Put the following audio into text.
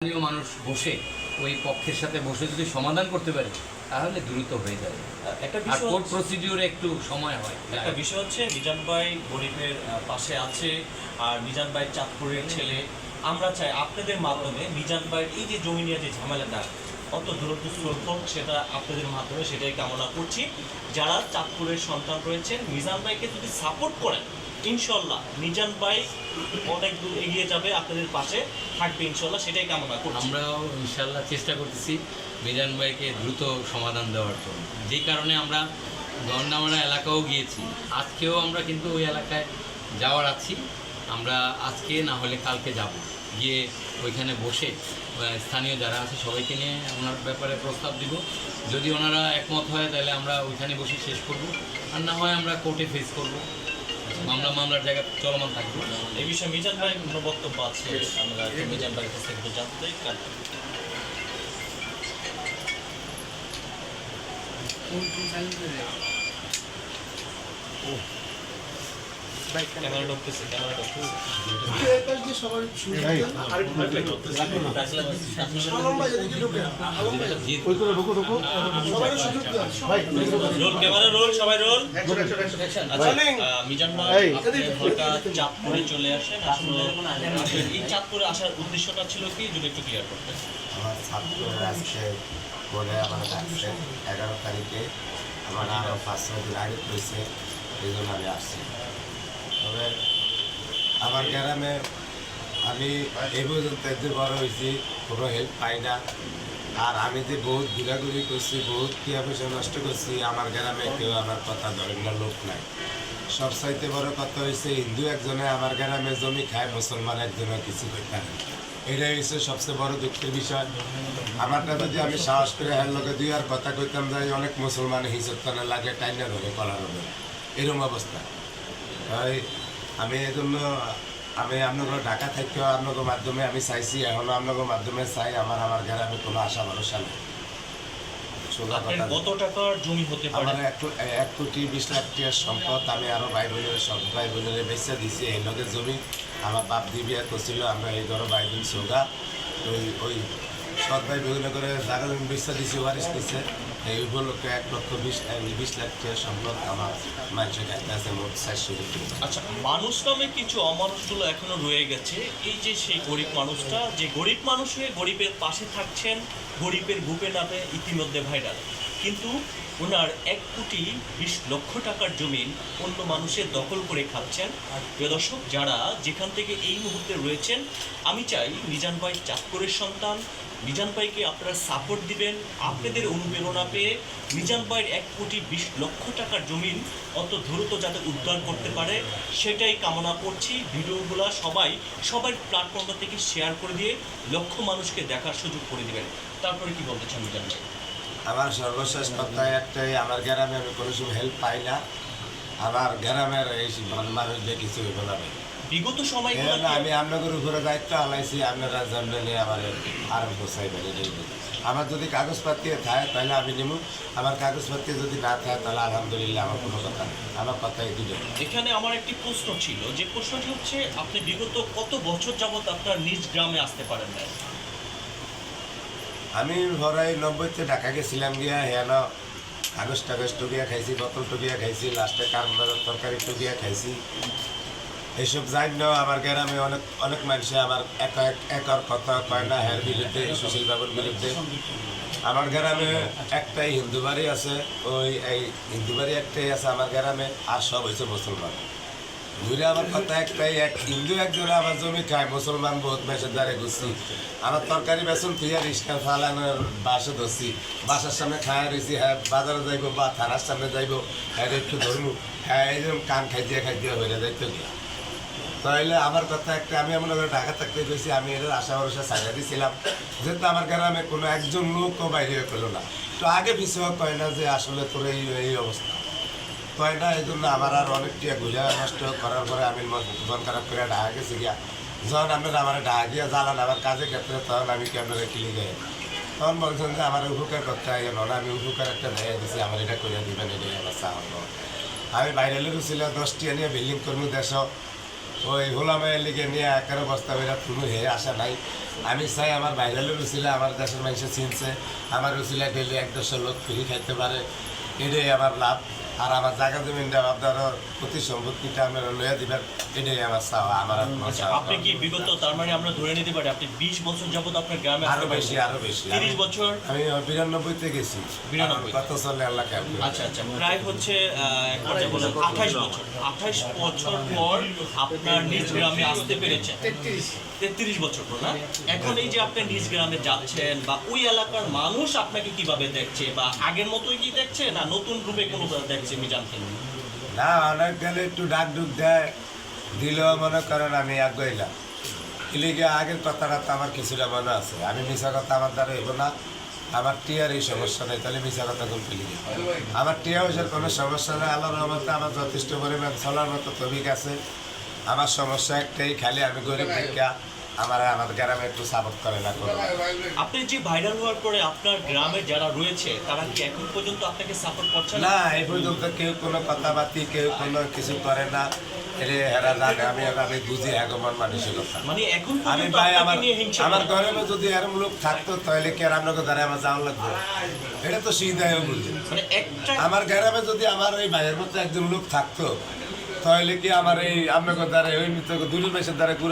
স্থানীয় মানুষ বসে ওই পক্ষের সাথে বসে যদি সমাধান করতে পারে তাহলে দ্রুত হয়ে যাবে। একটা বিষয় কোর্ট প্রসিডিউরে একটু সময় হয়। একটা বিষয় হচ্ছে মিজান ভাই গরিবের পাশে আছে আর মিজান ভাই চাঁদপুরের ছেলে। আমরা চাই আপনাদের মাধ্যমে মিজান ভাইয়ের এই যে জমি নিয়ে যে ঝামেলাটা অত দূরত্ব হোক সেটা আপনাদের মাধ্যমে সেটাই কামনা করছি। যারা চাঁদপুরের সন্তান রয়েছেন মিজান ভাইকে যদি সাপোর্ট করেন ইনশাল্লাহ মিজান ভাই অনেক দূর এগিয়ে যাবে, আপনাদের পাশে থাকবে ইনশাল্লাহ সেটাই কামনা করছি। আমরাও ইনশাল্লাহ চেষ্টা করতেছি মিজান ভাইকে দ্রুত সমাধান দেওয়ার জন্য। যেই কারণে আমরা গন্ডামারা এলাকাও গিয়েছি, আজকেও আমরা কিন্তু ওই এলাকায় যাওয়ার আছি। আমরা আজকে না হলে কালকে যাব। গিয়ে ওইখানে বসে স্থানীয় যারা আছে সবাইকে নিয়ে ওনার ব্যাপারে প্রস্তাব দিব। যদি ওনারা একমত হয় তাহলে আমরা ওইখানে বসে শেষ করব। আর না হয় আমরা কোর্টে ফেস করব। মামলা মামলার জায়গা চলমান থাকবে। এই বিষয়ে মিজান ভাই কোনো বক্তব্য আছে? আমরা মিজান ভাইয়ের কাছ থেকে একটু জানতে চাই ক্যামেরা ঢুকতেছে ক্যামেরা ঢুকতেছে রোল ক্যামেরা রোল সবাই রোল। আচ্ছা আহ, মিজান ভাই হঠাৎ চাঁদপুরে চলে আসেন। আসলে এই চাঁদপুরে আসার উদ্দেশ্যটা ছিল কি? যদি একটু ক্লিয়ার করতেন। আমার আজকে বলে আমার ডাকছে এগারো তারিখে আমার আরও পাঁচ ছয় দিন আগে হয়েছে এই জন্য আমি আসছি। তবে আমার গ্রামে আমি এই পর্যন্ত যে বড় হয়েছি, কোনো হেল্প পাই না। আর আমি যে বহুত ঘোরাঘুরি করছি, বহুত টিয়া পয়সা নষ্ট করছি, আমার গ্রামে কেউ আমার কথা ধরেন না, লোক নাই। সব চাইতে বড় কথা হয়েছে হিন্দু একজনে আমার গ্রামে জমি খায়, মুসলমান একজনে কিছু করতে পারে। এটাই হচ্ছে সবচেয়ে বড় দুঃখের বিষয়। আমারটা যদি আমি সাহস করে হ্যাঁ লোকে দুই আর কথা কইতাম, যাই অনেক মুসলমান হিসেবে লাগে, টাইনা ধরে কলার হবে। এরকম অবস্থা। তাই আমি এই জন্য আমি আপনাদের ঢাকা থেকে আপনাদের মাধ্যমে আমি চাইছি এখনও আপনাদের মাধ্যমে চাই আমার আমার গ্রামে কোনো আশা ভরসা নেই। আমার এক কোটি বিশ লাখ টাকার সম্পদ আমি আরও ভাই বোনের সব ভাই বোনের বেচা দিছি এই লোকের জমি। আমার বাপ করছিল আমরা এই ধরো ভাই বোন সোগা। ওই ওই সৎ ভাই বিভিন্ন করে জায়গা জমি বেচা দিছি ওয়ারিস এই উপলক্ষে এক লক্ষ বিশ বিশ লাখ টাকার সম্পদ আমার মানুষের কাছে আছে, মোট চারশো আচ্ছা মানুষ নামে কিছু অমানুষগুলো এখনও রয়ে গেছে। এই যে সেই গরিব মানুষটা, যে গরিব মানুষ হয়ে গরিবের পাশে থাকছেন, গরিবের বুকে নামে ইতিমধ্যে ভাইরাল কিন্তু ওনার এক কোটি বিশ লক্ষ টাকার জমিন অন্য মানুষের দখল করে খাচ্ছেন। প্রিয় দর্শক, যারা যেখান থেকে এই মুহূর্তে রয়েছেন, আমি চাই নিজান ভাই চাঁদপুরের সন্তান মিজান ভাইকে আপনারা সাপোর্ট দিবেন, আপনাদের অনুপ্রেরণা পেয়ে মিজান ভাইয়ের এক কোটি বিশ লক্ষ টাকার জমিন অত দ্রুত যাতে উদ্ধার করতে পারে, সেটাই কামনা করছি। ভিডিওগুলো সবাই, সবার প্ল্যাটফর্ম থেকে শেয়ার করে দিয়ে লক্ষ মানুষকে দেখার সুযোগ করে দিবেন। তারপরে কি বলতে চান মিজান ভাই? আমার সর্বশেষ কথা একটাই, আমার গ্রামে আমি কোনো হেল্প পাই না। আমার গ্রামের এই মানুষদের কিছু হইব না বিগত এখন আমি আপনাদের উপরে দায়িত্ব আলাইছি আপনারা জানলে আমার এটাই বলি। আমার যদি কাগজপাতি থাকে তাহলে আমি নিব আমার কাগজপাতি যদি না থাকে তাহলে আলহামদুলিল্লাহ আমার কোনো কথা। আমার কথাই দিবে এখানে আমার একটি প্রশ্ন ছিল যে প্রশ্নটি হচ্ছে আপনি বিগত কত বছর যাবত আপনার নিজ গ্রামে আসতে পারেন না আমি ভরাই নব্বইতে ঢাকা গেছিলাম গিয়া হেন কাগজ টাগজ টুকিয়া খাইছি বোতল টুকিয়া খাইছি লাস্টে কারণ তরকারি টুকিয়া খাইছি। এইসব জান্য আমার গ্রামে অনেক অনেক মানুষে আমার এক, এক- একর কথা কয় না হের বিরুদ্ধে সুশীল বাবুর বিরুদ্ধে আমার গ্রামে একটাই হিন্দু বাড়ি আছে, ওই এই হিন্দু বাড়ি একটাই আছে আমার গ্রামে আর সব হয়েছে মুসলমান ঘুরে আমার কথা একটাই এক হিন্দু একজনে আমার জমি খায়, মুসলমান বহুত মেসের দ্বারে ঘুরছি। আমার তরকারি বেসন আর রিক্সা ফালানোর বাসে ধরছি। বাসার সামনে খায় রয়েছি হ্যাঁ বাজারে যাইব বা থানার সামনে যাইব হ্যাঁ একটু ধরবো হ্যাঁ এই যেরকম কান খাইতে খাইতে হয়ে যাইতো গিয়া তাহলে আমার কথা একটা, আমি এমন করে ঢাকা থাকতে গেছি, আমি এটার আশা ভরসা সাজা দিয়েছিলাম যেহেতু আমার গ্রামে কোনো একজন লোকও বাইরে পেল না। তো আগে পিছু কয় না যে আসলে তোর এই এই অবস্থা। কয় না, এই জন্য আমার আর অনেকটা ঘুরে নষ্ট করার পরে আমি মন খারাপ করে ঢাকা গেছি গিয়া। যখন আপনারা আমার ঢাকা গিয়া জ্বালান আমার কাজের ক্ষেত্রে, তখন আমি ক্যামেরা কিনে যাই তখন বলছেন যে, আমার উপকার করতে হয় না আমি উপকার একটা দেয় দিছি আমার এটা করে দিবেন, এটাই আমার চাওয়া আমি বাইরে লেগেছিল দশটি নিয়ে বিল্ডিং কর্মী দেশ, ওই হোলামায়ের লিগে নিয়ে একের বস্তা বেরা কোনো হে আসা নাই। আমি চাই আমার ভাইরালের রুচিলে আমার দেশের মানুষে চিনছে, আমার রুচিলে ডেলি এক দেড়শো লোক ফ্রি খাইতে পারে, এটাই আমার লাভ। আর আমার জায়গা জমিনটা আপনার প্রতি সম্পত্তিটা আমরা লইয়া দিবেন এটাই আমার চাওয়া আমার আচ্ছা আপনি কি বিগত তার মানে আমরা ধরে নিতে পারি আপনি বিশ বছর যাবত আপনার গ্রামে আরও বেশি আরও বেশি তিরিশ বছর? আমি বিরানব্বইতে গেছি। 92 কত চলে আল্লাহ আচ্ছা আচ্ছা প্রায় হচ্ছে আঠাশ বছর? আঠাশ বছর পর আপনার নিজ গ্রামে আসতে পেরেছেন। তেত্রিশ। বছর পর না? এখন এই যে আপনি নিজ গ্রামে যাচ্ছেন বা ওই এলাকার মানুষ আপনাকে কীভাবে দেখছে বা আগের মতোই কি দেখছে না নতুন রূপে কোনো দেখছে? আমি জানতেন না, অনেক গেলে একটু ডাক ডুক দেয়। দিলেও মনে করেন আমি আগাইলাম। এলিগে আগের কথাটা তো আমার কিছুটা মনে আছে। আমি মিশা কথা আমার দ্বারা হইব না। আমার টিয়ার এই সমস্যা নেই, তাহলে মিশা কথা কোন ফেলি আমার টিয়া পয়সার কোনো সমস্যা নেই। আল্লাহ রহমতে আমার যথেষ্ট পরিমাণ চলার মতো তবিক আছে। আমার সমস্যা একটাই, খালি আমি গরিব দেখা আমার আমার গ্রামে একটু সাপোর্ট করে না করে আপনি যে ভাইরাল হওয়ার পরে আপনার গ্রামে যারা রয়েছে তারা কি এখন পর্যন্ত আপনাকে সাপোর্ট করছে না? এই পর্যন্ত কেউ কোনো কথাবার্তি কেউ কোনো কিছু করে না। এরে হেরা জানে আমি আমি বুঝি আগমন মানসিকতা। মানে এখন আমি ভাই আমার আমার ঘরে যদি এরম লোক থাকতো তাহলে কি আর আপনাকে দ্বারা আমার যাওয়া লাগবে? এটা তো সুবিধায় বুঝি মানে একটা আমার গ্রামে যদি আমার ওই ভাইয়ের মতো একজন লোক থাকতো তাহলে কি আমার এই আপনাকে দ্বারা ওই দূরের মাসের দ্বারা